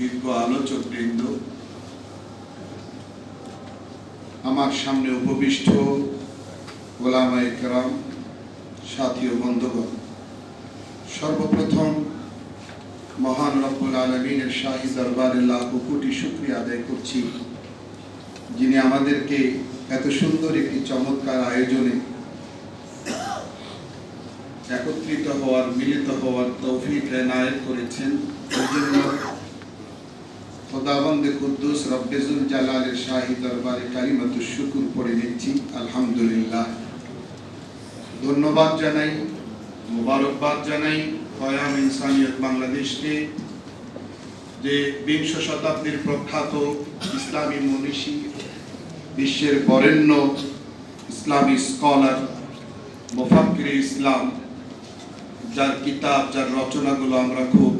বিজ্ঞ আলোচক বৃন্দ, আমার সামনে উপবিষ্ট গোলামা একরাম, সাথী ও বন্ধুগণ, সর্বপ্রথম মহান রব্বুল আলমিনের শাহী দরবারে লাখ কোটি শুক্রিয়া আদায় করছি, যিনি আমাদেরকে এত সুন্দর একটি চমৎকার আয়োজনে একত্রিত হওয়ার, মিলিত হওয়ার তৌফিক এনায়েত করেছেন। এই জন্য খোদাবন্দে কুদ্দুস রব্বেজুল জালালের শাহী দরবারে কালিমাতুর শুকুর পড়ে নিচ্ছি। আলহামদুলিল্লাহ। ধন্যবাদ জানাই, মোবারকবাদ জানাই কয়াম ইনসানিয়ত বাংলাদেশকে যে বিংশ শতাব্দীর প্রখ্যাত ইসলামী মনীষী, বিশ্বের বরেণ্য ইসলামী স্কলার মোফাক্কির ইসলাম, যার কিতাব, যার রচনাগুলো আমরা খুব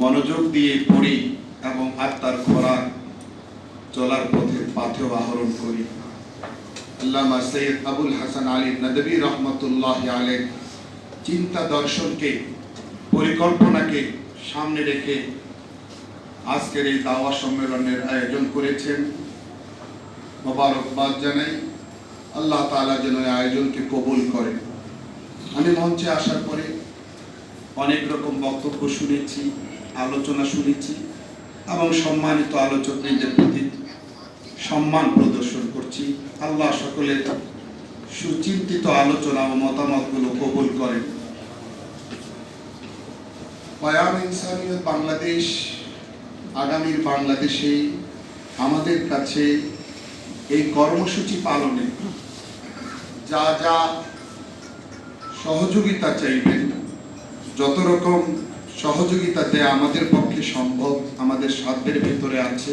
মনোযোগ দিয়ে পড়ি। এবং আত্মার খোরাক চলার পথে পাথেও আহরণ করি। আল্লামা সৈয়দ আবুল হাসান আলী নদবী রহমতুল্লাহ আলের চিন্তা দর্শনকে, পরিকল্পনাকে সামনে রেখে আজকের এই দাওয়া সম্মেলনের আয়োজন করেছেন। মোবারকবাদ জানাই, আল্লাহ তাআলা যেন আয়োজনকে কবুল করে। আমি মঞ্চে আসার পরে অনেক রকম বক্তব্য শুনেছি, আলোচনা শুনেছি। এবং সম্মানিত আলোচকদের প্রতি সম্মান প্রদর্শন করছি। আল্লাহ সকলের সুচিন্তিত আলোচনা ও মতামতগুলো কবুল করেন। ইনসানিয়ত বাংলাদেশ, আগামীর বাংলাদেশে আমাদের কাছে এই কর্মসূচি পালনে যা যা সহযোগিতা চাইবেন, যত রকম সহযোগিতা দেয়া আমাদের পক্ষে সম্ভব, আমাদের সাধ্যের ভিতরে আছে।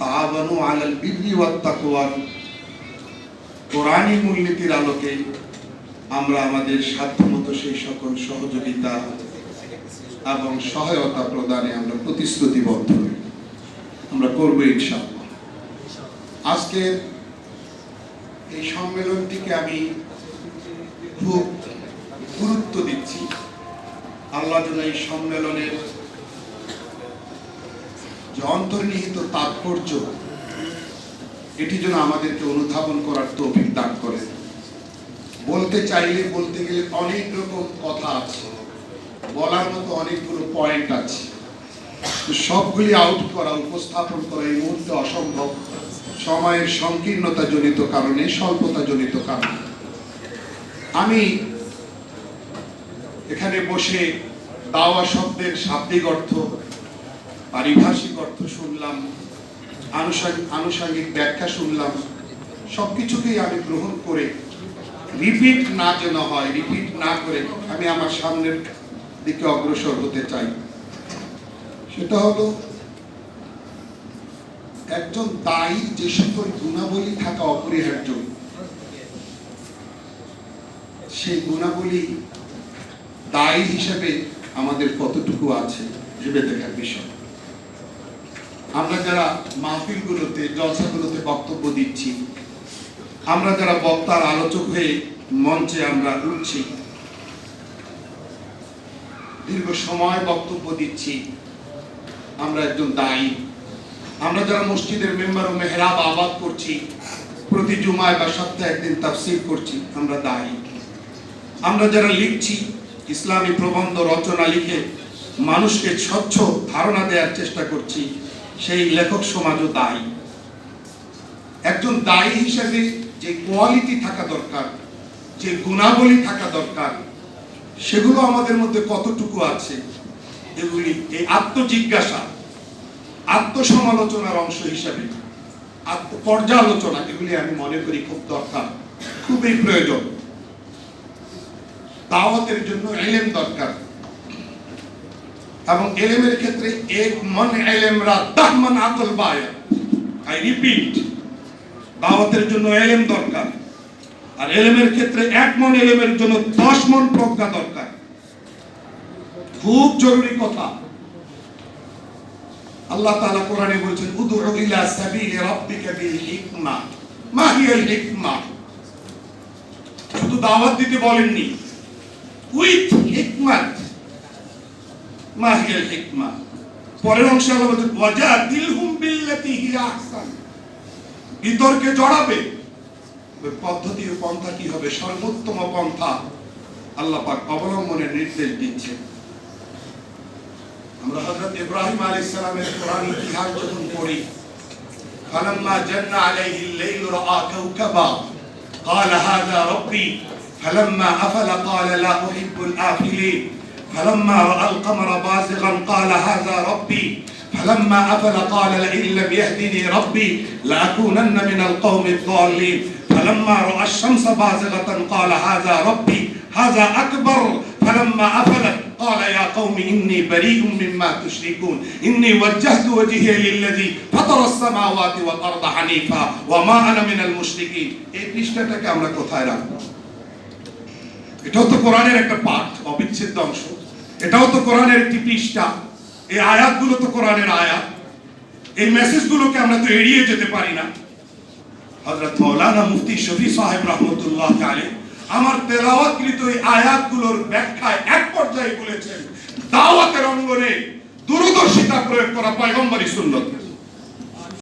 তাআবানু আলাল বিররি ওয়াত কোরআনী মূলনীতির আলোকে আমরা আমাদের সাধ্যমতো সেই সকল সহযোগিতা এবং সহায়তা প্রদানে আমরা প্রতিশ্রুতিবদ্ধ। আমরা করব ইনশাআল্লাহ। আজকে এই সম্মেলনটিকে আমি খুব গুরুত্ব দিচ্ছি। আল্লাহ যেন এই সম্মেলনের যে অন্তর্নিহিত তাৎপর্য, এটি যেন আমাদেরকে অনুধাবন করার করে। বলতে চাইলে, বলতে গেলে অনেক রকম কথা আছে। বলার মতো অনেকগুলো পয়েন্ট আছে। সবগুলি আউট করা, উপস্থাপন করা এই মুহূর্তে অসম্ভব। সময়ের সংকীর্ণতা জনিত কারণে স্বল্পতা জনিত কারণে। আমি এখানে বসে দাওয়া শব্দের শাব্দিক অর্থ, পারিভাষিক অর্থ শুনলাম আনুষঙ্গিক আনুষঙ্গিক ব্যাখ্যা শুনলাম, সবকিছুকেই আমি গ্রহণ করে রিপিট না যেন হয়, রিপিট না করে আমি আমার সামনের দিকে অগ্রসর হতে চাই। সেটা হলো, একজন দায়ী যে সকল গুণাবলী থাকা অপরিহার্য, সেই গুণাবলী দায়ী হিসেবে আমাদের কতটুকু আছে, ভেবে দেখার বিষয়। আমরা যারা মাহফিলগুলোতে, জলসাগুলোতে বক্তব্য দিচ্ছি, আমরা যারা বক্তার আলোচক হয়ে মঞ্চে আমরা উঠছি, দীর্ঘ সময় বক্তব্য দিচ্ছি, আমরা একজন দায়ী। আমরা যারা মসজিদের মেম্বার ও মেহরাব আবাদ করছি, প্রতি জুমায় বা সপ্তাহে একদিন তাফসির করছি, আমরা দায়ী। আমরা যারা লিখছি ইসলামী প্রবন্ধ রচনা লিখে মানুষকে স্বচ্ছ ধারণা দেওয়ার চেষ্টা করছি, সেই লেখক সমাজও দায়ী। একজন দায়ী হিসেবে যে কোয়ালিটি থাকা দরকার, যে গুণাবলী থাকা দরকার, সেগুলো আমাদের মধ্যে কতটুকু আছে এগুলি এই আত্মজিজ্ঞাসা, আত্মসমালোচনার অংশ হিসাবে আত্ম পর্যালোচনা এগুলি আমি মনে করি খুব দরকার, খুবই প্রয়োজন। দাওয়াতের জন্য এলেম দরকার। এবং এলেমের ক্ষেত্রে এক মন এলেমরা দাহমান আকল বায়া। আই রিপিট দাওয়াতের জন্য এলেম দরকার। আর এলেমের ক্ষেত্রে এক মন এলেমের জন্য দশ মন প্রজ্ঞা দরকার। খুব জরুরি কথা। আল্লাহ তাআলা কোরআনে বলছেন, উদউ ইলা সাবিলি রাব্বিকা বিল হিকমা। মা হিয়াল হিকমা? শুধু দাওয়াত দিতে বলেননি। উইথ হিকমাত মা হিয়াল হিকমা পরের অংশে আল্লাহ বলছেন ওয়াজা দিলহুম বিল্লাতি হিয়া আহসান বিতর্কে জড়াবে ওই পদ্ধতি ও পন্থা কি হবে সর্বোত্তম পন্থা আল্লাহ পাক অবলম্বনের নির্দেশ দিচ্ছেন আমরা হযরত ইব্রাহিম আলাইহিস সালামের কোরআন ইতিহাস যখন পড়ি فلما جن عليه الليل راى كوكبا قال هذا ربي فلما افل قال لا احب الافلين فلما راى القمر بازغا قال هذا ربي فلما افل قال لئن لم يهدني ربي لاكونن من القوم الضالين فلما راى الشمس بازغه قال هذا ربي هذا اكبر فلما افلت قال يا قوم اني بريء مما تشركون اني وجهت وجهي للذي فطر السماوات والارض حنيفا وما انا من المشركين এই পৃষ্ঠাটাকে আমরা কোথায় রাখবো এটাও তো কোরআনের একটা পাঠ, অবিচ্ছেদ্য অংশ। এটাও তো কোরআনের একটি পৃষ্ঠা। এই আয়াতগুলো তো কোরআনের আয়াত। এই মেসেজগুলোকে আমরা তো এড়িয়ে যেতে পারি না। হযরত মাওলানা মুফতি শফি সাহেব রহমতুল্লাহ আলাইহি, আমার তেলাওয়াতকৃত এই আয়াতগুলোর ব্যাখ্যায় এক পর্যায়ে বলেছেন, দাওয়াতের অঙ্গনে দূরদর্শিতা প্রয়োগ করা পয়গম্বরী সুন্নত